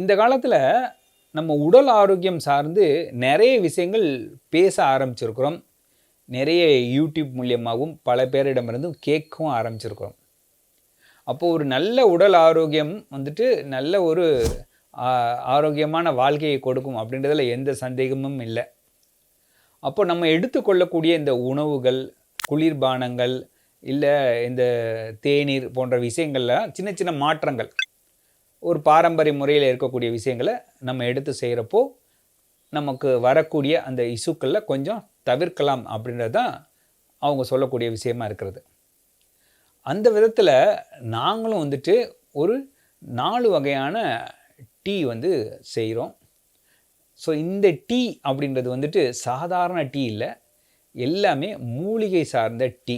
இந்த காலத்தில் நம்ம உடல் ஆரோக்கியம் சார்ந்து நிறைய விஷயங்கள் பேச ஆரம்பிச்சிருக்கிறோம். நிறைய யூடியூப் மூலியமாகவும் பல பேரிடமிருந்தும் கேட்கவும் ஆரம்பிச்சிருக்கிறோம். அப்போது ஒரு நல்ல உடல் ஆரோக்கியம் வந்துட்டு நல்ல ஒரு ஆரோக்கியமான வாழ்க்கையை கொடுக்கும் அப்படின்றதில் எந்த சந்தேகமும் இல்லை. அப்போ நம்ம எடுத்துக்கொள்ளக்கூடிய இந்த உணவுகள் குளிர்பானங்கள் இல்லை இந்த தேநீர் போன்ற விஷயங்கள்லாம் சின்ன சின்ன மாற்றங்கள். ஒரு பாரம்பரிய முறையில் இருக்கக்கூடிய விஷயங்களை நம்ம எடுத்து செய்கிறப்போ நமக்கு வரக்கூடிய அந்த இசுக்களில் கொஞ்சம் தவிர்க்கலாம் அப்படின்றது தான் அவங்க சொல்லக்கூடிய விஷயமா இருக்கிறது. அந்த விதத்தில் நாங்களும் வந்துட்டு ஒரு நாலு வகையான டீ வந்து செய்கிறோம் ஸோ இந்த டீ அப்படின்றது வந்துட்டு சாதாரண டீ இல்லை. எல்லாமே மூலிகை சார்ந்த டீ.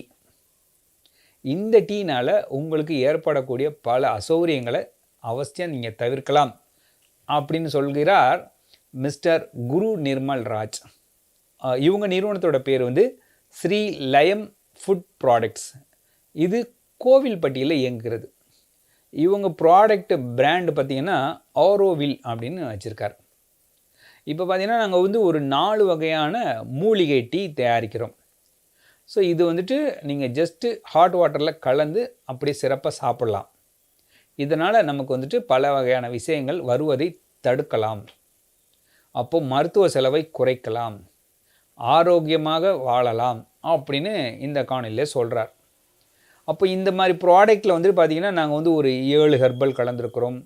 இந்த டீனால் உங்களுக்கு ஏற்படக்கூடிய பல அசௌகரியங்களை அவசியம் நீங்கள் தவிர்க்கலாம் அப்படின்னு சொல்கிறார் மிஸ்டர் குரு நிர்மல் ராஜ். இவங்க நிறுவனத்தோட பேர் வந்து ஸ்ரீ லயம் ஃபுட் ப்ராடக்ட்ஸ். இது கோவில்பட்டியில் இயங்குகிறது. இவங்க ப்ராடக்ட் பிராண்டு பார்த்தீங்கன்னா ஆரோவில் அப்படின்னு வச்சுருக்கார். இப்போ பார்த்திங்கன்னா நாங்கள் வந்து ஒரு நாலு வகையான மூலிகை டீ தயாரிக்கிறோம். ஸோ இது வந்துட்டு நீங்கள் ஜஸ்ட்டு ஹாட் வாட்டரில் கலந்து அப்படியே சிறப்பாக சாப்பிட்லாம். இதனால் நமக்கு வந்துட்டு பல வகையான விஷயங்கள் வருவதை தடுக்கலாம். அப்போ மருத்துவ செலவை குறைக்கலாம். ஆரோக்கியமாக வாழலாம் அப்படின்னு இந்த காணொலியில் சொல்கிறார் அப்போ இந்த மாதிரி ப்ராடக்ட்டில் வந்துட்டு பார்த்திங்கன்னா நாங்கள் வந்து ஒரு ஏழு ஹெர்பல் கலந்துருக்குறோம்.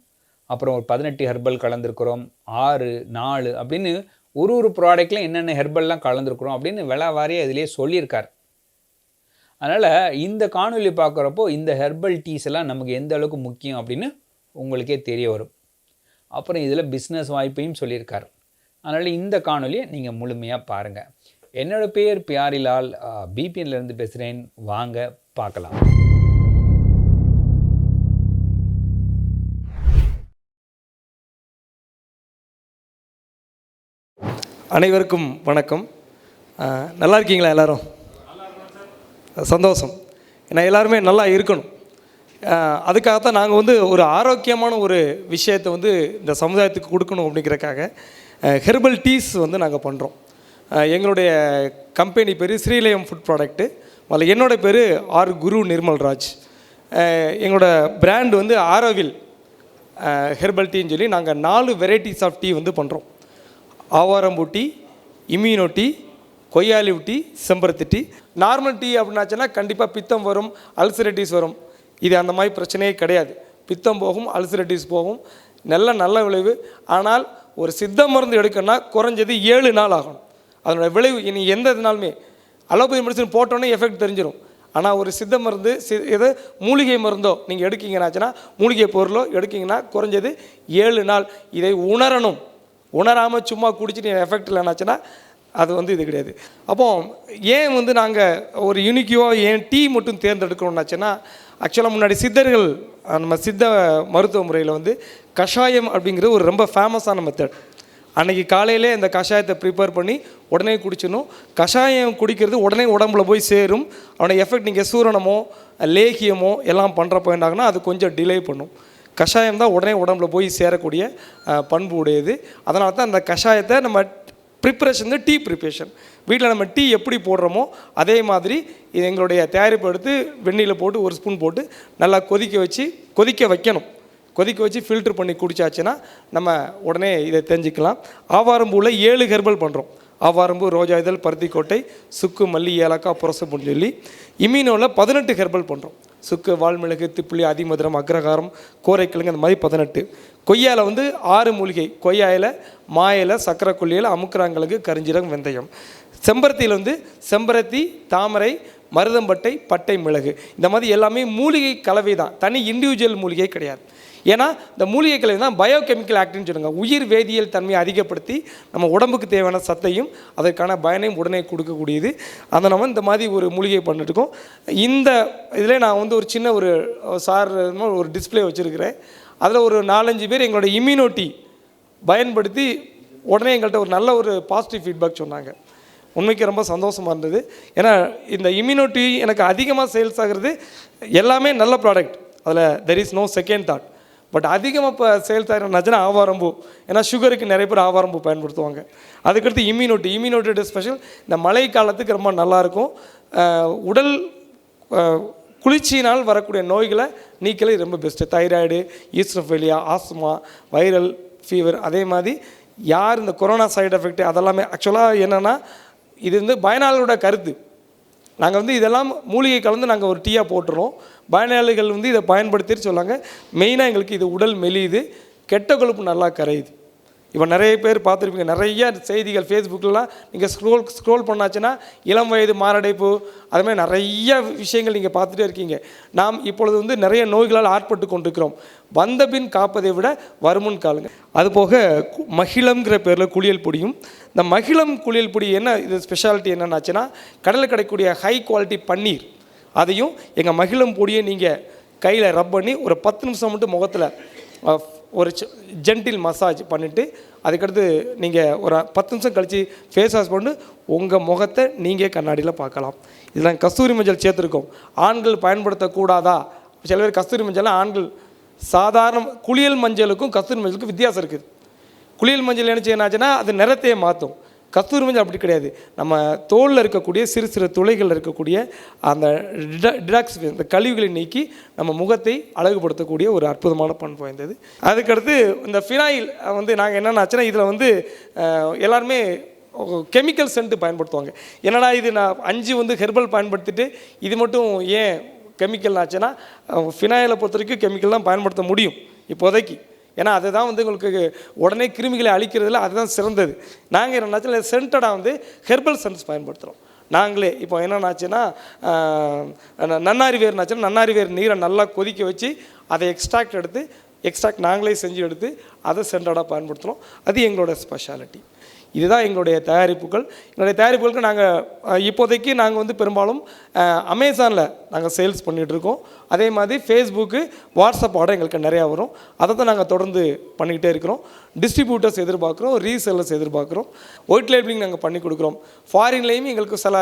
அப்புறம் ஒரு பதினெட்டு ஹெர்பல் கலந்துருக்குறோம். ஆறு நாலு அப்படின்னு ஒரு ஒரு ப்ராடக்ட்லையும் என்னென்ன ஹெர்பல்லாம் கலந்துருக்குறோம் அப்படின்னு விலை வாரியாக இதிலே சொல்லியிருக்கார். அதனால் இந்த காணொலி பார்க்குறப்போ இந்த ஹெர்பல் டீஸ் எல்லாம் நமக்கு எந்த அளவுக்கு முக்கியம் அப்படின்னு உங்களுக்கே தெரிய வரும். அப்புறம் இதில் பிஸ்னஸ் வாய்ப்பையும் சொல்லியிருக்கார். அதனால் இந்த காணொலியை நீங்கள் முழுமையாக பாருங்கள் என்னோட பேர் பியாரிலால். பிபிஎன்லேருந்து பேசுகிறேன் வாங்க பார்க்கலாம். அனைவருக்கும் வணக்கம். நல்லா இருக்கீங்களா எல்லாரும்? சந்தோஷம். ஏன்னா எல்லாருமே நல்லா இருக்கணும். அதுக்காகத்தான் நாங்கள் வந்து ஒரு ஆரோக்கியமான ஒரு விஷயத்தை வந்து இந்த சமுதாயத்துக்கு கொடுக்கணும் அப்படிங்கிறக்காக ஹெர்பல் டீஸ் வந்து நாங்கள் பண்ணுறோம் எங்களுடைய கம்பெனி பேர் ஸ்ரீலயம் ஃபுட் ப்ராடக்ட்டு அதில் என்னோட பேர் ஆர் குரு நிர்மல்ராஜ் எங்களோட பிராண்ட் வந்து ஆரோவில் ஹெர்பல் டீன்னு சொல்லி நாங்கள் நாலு வெரைட்டிஸ் ஆஃப் டீ வந்து பண்ணுறோம் ஆவாரம்பூ டீ இம்யூனோ டீ கொய்யாலி டீ செம்பருத்தி டீ. நார்மல் டீ அப்படின்னாச்சுன்னா கண்டிப்பாக பித்தம் வரும் அல்சரைட்டிஸ் வரும். இது அந்த மாதிரி பிரச்சனையே கிடையாது. பித்தம் போகும் அல்சரைட்டிஸ் போகும். நல்ல நல்ல விளைவு. ஆனால் ஒரு சித்த மருந்து எடுக்கணும்னா குறைஞ்சது ஏழு நாள் ஆகும் அதனோட விளைவு இனி எந்த இதுனாலுமே. அலோபதி மெடிசன் போட்டோன்னே எஃபெக்ட் தெரிஞ்சிடும் ஆனால் ஒரு சித்த மருந்து சி எது மூலிகை மருந்தோ நீங்கள் எடுக்கீங்கன்னாச்சுன்னா மூலிகை பொருளோ எடுக்கீங்கன்னா குறைஞ்சது ஏழு நாள். இதை உணரணும். உணராமல் சும்மா குடிச்சிட்டு எஃபெக்ட் இல்லைனாச்சுன்னா அது வந்து இது கிடையாது. அப்போ ஏன் வந்து நாங்கள் ஒரு யூனிக்கியோ ஏன் டீ மட்டும் தேர்ந்தெடுக்கணும்னாச்சுன்னா ஆக்சுவலாக முன்னாடி சித்தர்கள் நம்ம சித்த மருத்துவ முறையில் வந்து கஷாயம் அப்படிங்கிறது ஒரு ரொம்ப ஃபேமஸான மெத்தட் அன்றைக்கி காலையிலே இந்த கஷாயத்தை ப்ரிப்பேர் பண்ணி உடனே குடிச்சிடணும். கஷாயம் குடிக்கிறது உடனே உடம்புல போய் சேரும். அவனோட எஃபெக்ட் நீங்கள் சூரணமோ லேகியமோ எல்லாம் பண்ணுறப்போ என்னாகுன்னா அது கொஞ்சம் டிலே பண்ணும். கஷாயம் தான் உடனே உடம்புல போய் சேரக்கூடிய பண்பு உடையது. அதனால தான் அந்த கஷாயத்தை நம்ம ப்ரிப்பரேஷன் டீ ப்ரிப்பரேஷன் வீட்டில் நம்ம டீ எப்படி போடுறோமோ அதே மாதிரி இது எங்களுடைய தயாரிப்பு எடுத்து வெந்நீரில் போட்டு ஒரு ஸ்பூன் போட்டு நல்லா கொதிக்க வச்சு கொதிக்க வைக்கணும். கொதிக்க வச்சு ஃபில்டர் பண்ணி குடிச்சாச்சுன்னா நம்ம உடனே இதை தெரிஞ்சுக்கலாம். ஆவாரம்பூவில் ஏழு ஹெர்பல் பண்ணுறோம் ஆவாரம்பூ ரோஜா இதழ் பருத்திக்கோட்டை சுக்கு மல்லி ஏலக்காய் புரசப்புன்னு சொல்லி இமீனோவில் பதினெட்டு ஹெர்பல் பண்ணுறோம் சுக்கு வால்மிளகு திப்புளி அதிமதுரம் அக்ரகாரம் கோரைக்கிழங்கு அந்த மாதிரி பதினெட்டு. கொய்யாவில் வந்து ஆறு மூலிகை. கொய்யாயில் மாயில் சக்கரை கொல்லியில் அமுக்குறாங்களுக்கு கரிஞ்சீரகம் வெந்தயம். செம்பருத்தியில் வந்து செம்பருத்தி தாமரை மருதம்பட்டை பட்டை மிளகு. இந்த மாதிரி எல்லாமே மூலிகை கலவை தான். தனி இண்டிவிஜுவல் மூலிகை கிடையாது. ஏன்னா இந்த மூலிகை கலவை தான் பயோகெமிக்கல் ஆக்டின்னு சொல்லுங்க உயிர் வேதியியல் தன்மையை அதிகப்படுத்தி நம்ம உடம்புக்கு தேவையான சத்தையும் அதற்கான பயனையும் உடனே கொடுக்கக்கூடியது. அதை நம்ம இந்த மாதிரி ஒரு மூலிகை பண்ணிட்டுருக்கோம் இந்த இதில் நான் வந்து ஒரு சின்ன ஒரு சார் ஒரு டிஸ்பிளே வச்சுருக்கிறேன். அதில் ஒரு நாலஞ்சு பேர் எங்களோட இம்யூனிட்டி பயன்படுத்தி உடனே எங்கள்கிட்ட ஒரு நல்ல ஒரு பாசிட்டிவ் ஃபீட்பேக் சொன்னாங்க. உண்மைக்கு ரொம்ப சந்தோஷமாக இருந்தது. ஏன்னா இந்த இம்யூனிட்டி எனக்கு அதிகமாக சேல்ஸ் ஆகிறது எல்லாமே நல்ல ப்ராடக்ட் அதில் there is no second thought but அதிகமாக இப்போ சேல்ஸ் ஆகிறனாச்சுன்னா ஆவாரம்பூ ஏன்னா சுகருக்கு நிறைய பேர் ஆவாரம்பூ பயன்படுத்துவாங்க. அதுக்கடுத்து இம்யூனோட்டி இம்யூனோட்டியோட ஸ்பெஷல் இந்த மழை காலத்துக்கு ரொம்ப நல்லாயிருக்கும் உடல் குளிர்ச்சியினால் வரக்கூடிய நோய்களை நீக்கலே. ரொம்ப best thyroid ஈஸ்ட்ரோஃபெலியா asthma viral fever அதே மாதிரி யார் இந்த கொரோனா சைடு எஃபெக்ட் அதெல்லாமே ஆக்சுவலாக என்னென்னா இது வந்து பயனாளரோட கருத்து. நாங்கள் வந்து இதெல்லாம் மூலிகை கலந்து நாங்கள் ஒரு டீயாக போட்டுறோம். பயனாளிகள் வந்து இதை பயன்படுத்திட்டு சொல்லாங்க மெயினாக எங்களுக்கு இது உடல் மெலியுது. கெட்ட கொழுப்பு நல்லா கரையுது. இப்போ நிறைய பேர் பார்த்துருப்பீங்க நிறைய செய்திகள் ஃபேஸ்புக்கிலலாம் நீங்கள் ஸ்க்ரோல் ஸ்க்ரோல் பண்ணாச்சுன்னா இளம் வயது மாரடைப்பு அது மாதிரி நிறைய விஷயங்கள் நீங்கள் பார்த்துட்டே இருக்கீங்க. நாம் இப்பொழுது வந்து நிறைய நோய்களால் ஆட்பட்டு கொண்டிருக்கிறோம். வந்த பின் காப்பதை விட வருமுன் காலுங்க அதுபோக மகிழம்ங்கிற பேரில் குளியல் பொடியும் இந்த மகிழம் குளியல் பொடி என்ன இது ஸ்பெஷாலிட்டி என்னென்னாச்சுன்னா கடலில் கிடைக்கக்கூடிய ஹை குவாலிட்டி பன்னீர். அதையும் எங்கள் மகிழம் பொடியை நீங்கள் கையில் ரப் பண்ணி ஒரு பத்து நிமிஷம் மட்டும் முகத்தில் ஒரு ஜென்டில் மசாஜ் பண்ணிவிட்டு அதுக்கடுத்து நீங்கள் ஒரு பத்து நிமிஷம் கழித்து ஃபேஸ் வாஷ் பண்ணி உங்கள் முகத்தை நீங்கள் கண்ணாடியில் பார்க்கலாம். இதில் கஸ்தூரி மஞ்சள் சேர்த்துருக்கோம் ஆண்கள் பயன்படுத்தக்கூடாதா? சில பேர் கஸ்தூரி மஞ்சள்லாம் ஆண்கள் சாதாரண குளியல் மஞ்சளுக்கும் கஸ்தூரி மஞ்சளுக்கும் வித்தியாசம் இருக்குது. குளியல் மஞ்சள் என்ன செய்யணும் அது நிறத்தையே மாற்றும். கஸ்தூரி மஞ்சள் அப்படி கிடையாது. நம்ம தோலில் இருக்கக்கூடிய சிறு சிறு துளைகளில் இருக்கக்கூடிய அந்த டிடாக்ஸ் இந்த கழிவுகளை நீக்கி நம்ம முகத்தை அழகுபடுத்தக்கூடிய ஒரு அற்புதமான பண்பு வாய்ந்தது. அதுக்கடுத்து இந்த ஃபினாயில் வந்து நாங்கள் என்னென்னாச்சுன்னா இதில் வந்து எல்லாருமே கெமிக்கல் சென்ட்டு பயன்படுத்துவாங்க. என்னடா இது நான் அஞ்சு வந்து ஹெர்பல் பயன்படுத்திட்டு இது மட்டும் ஏன் கெமிக்கல் ஆச்சுன்னா ஃபினாயிலை பொறுத்த வரைக்கும் கெமிக்கல் தான் பயன்படுத்த முடியும் இப்போதைக்கு. ஏன்னா அதுதான் வந்து உங்களுக்கு உடனே கிருமிகளை அழிக்கிறதுல அதுதான் சிறந்தது. நாங்கள் என்னன்னாச்சுன்னா சென்டடாக வந்து ஹெர்பல் சென்ஸ் பயன்படுத்துகிறோம் நாங்களே இப்போ என்னென்னாச்சுன்னா நன்னாரி வேர் நன்னாரி வேர் நீரை நல்லா கொதிக்க வச்சு அதை எக்ஸ்ட்ராக்ட் எடுத்து எக்ஸ்ட்ராக்ட் நாங்களே செஞ்சு எடுத்து அதை சென்டடாக பயன்படுத்துகிறோம் அது எங்களோட ஸ்பெஷாலிட்டி இதுதான் எங்களுடைய தயாரிப்புகள். எங்களுடைய தயாரிப்புகளுக்கு நாங்கள் இப்போதைக்கு நாங்கள் வந்து பெரும்பாலும் அமேசானில் நாங்கள் சேல்ஸ் பண்ணிகிட்ருக்கோம் அதே மாதிரி ஃபேஸ்புக்கு வாட்ஸ்அப் ஆர்டர் எங்களுக்கு நிறையா வரும். அதை தான் நாங்கள் தொடர்ந்து பண்ணிக்கிட்டே இருக்கிறோம். டிஸ்ட்ரிபியூட்டர்ஸ் எதிர்பார்க்குறோம். ரீசெல்லர்ஸ் எதிர்பார்க்குறோம். ஒயிட் லேபிளிங் நாங்கள் பண்ணி கொடுக்குறோம். ஃபாரின்லேயும் எங்களுக்கு சில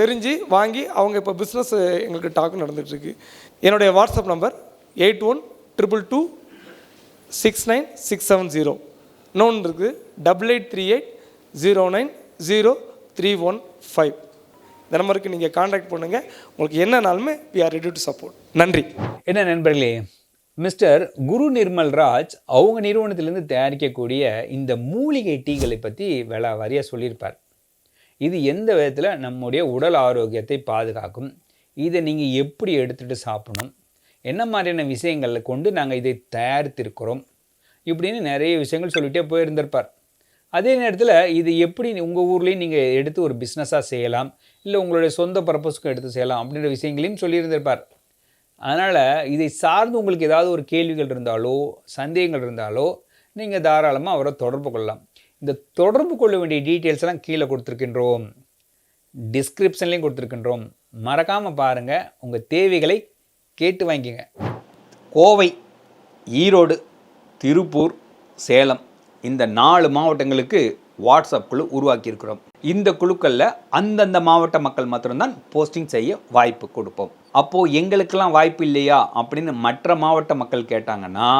தெரிஞ்சு வாங்கி அவங்க இப்போ பிஸ்னஸ் எங்களுக்கு டாக் நடந்துகிட்ருக்கு என்னுடைய WhatsApp number eight one triple two six nine six seven zero இன்னொன்று இருக்குது double eight three eight zero nine zero three one five இந்த நம்பருக்கு நீங்கள் காண்டாக்ட் பண்ணுங்கள் உங்களுக்கு என்னனாலுமே we are ready to support நன்றி. என்ன நண்பர்களே மிஸ்டர் குரு நிர்மல் ராஜ் அவங்க நிறுவனத்திலேருந்து தயாரிக்கக்கூடிய இந்த மூலிகை டீகளை பற்றி வில வாரியாக சொல்லியிருப்பார். இது எந்த விதத்தில்? நம்முடைய உடல் ஆரோக்கியத்தை பாதுகாக்கும். இதை நீங்கள் எப்படி எடுத்துகிட்டு சாப்பிடணும்? என்ன மாதிரியான விஷயங்களில் கொண்டு நாங்கள் இதை தயாரித்திருக்கிறோம்? இப்படின்னு நிறைய விஷயங்கள் சொல்லிகிட்டே போயிருந்திருப்பார். அதே நேரத்தில் இது எப்படி உங்கள் ஊர்லேயும் நீங்கள் எடுத்து ஒரு பிஸ்னஸாக செய்யலாம் இல்லை உங்களுடைய சொந்த பர்பஸ்க்கும் எடுத்து செய்யலாம் அப்படின்ற விஷயங்களையும் சொல்லியிருந்திருப்பார். அதனால் இதை சார்ந்து உங்களுக்கு ஏதாவது ஒரு கேள்விகள் இருந்தாலோ சந்தேகங்கள் இருந்தாலோ நீங்கள் தாராளமாக அவரை தொடர்பு கொள்ளலாம். இந்த தொடர்பு கொள்ள வேண்டிய டீட்டெயில்ஸ் எல்லாம் கீழே கொடுத்துருக்கின்றோம். டிஸ்கிரிப்ஷன்லேயும் கொடுத்துருக்கின்றோம். மறக்காமல் பாருங்கள் உங்கள் தேவைகளை கேட்டு வாங்கிங்க கோவை ஈரோடு. திருப்பூர் சேலம் இந்த நாலு மாவட்டங்களுக்கு வாட்ஸ்அப் குழு உருவாக்கியிருக்கிறோம். இந்த குழுக்களில் அந்தந்த மாவட்ட மக்கள் மாத்திரம்தான் போஸ்டிங் செய்ய வாய்ப்பு கொடுப்போம். அப்போது எங்களுக்கெல்லாம் வாய்ப்பு இல்லையா அப்படின்னு மற்ற மாவட்ட மக்கள் கேட்டாங்கன்னா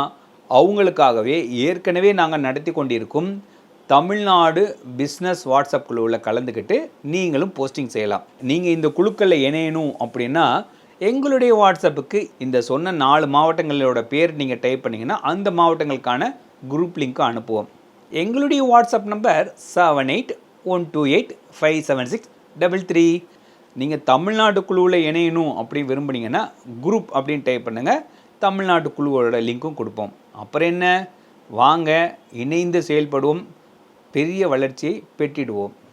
அவங்களுக்காகவே ஏற்கனவே நாங்கள் நடத்தி கொண்டிருக்கும் தமிழ்நாடு பிஸ்னஸ் வாட்ஸ்அப் குழுவில் கலந்துக்கிட்டு நீங்களும் போஸ்டிங் செய்யலாம். நீங்கள் இந்த குழுக்களில் இணையணும் அப்படின்னா எங்களுடைய வாட்ஸ்அப்புக்கு இந்த சொன்ன நாலு மாவட்டங்களோட பேர் நீங்கள் டைப் பண்ணிங்கன்னா அந்த மாவட்டங்களுக்கான குரூப் லிங்க்கும் அனுப்புவோம். எங்களுடைய WhatsApp number seven eight one two eight five seven six double three நீங்கள் தமிழ்நாடு குழுவில் இணையணும் அப்படி விரும்புனீங்கன்னா குரூப் அப்படின்னு டைப் பண்ணுங்கள் தமிழ்நாட்டு குழுவோட லிங்க்கும் கொடுப்போம். அப்புறம் என்ன? வாங்க இணைந்து செயல்படுவோம். பெரிய வளர்ச்சியை பெற்றிடுவோம்.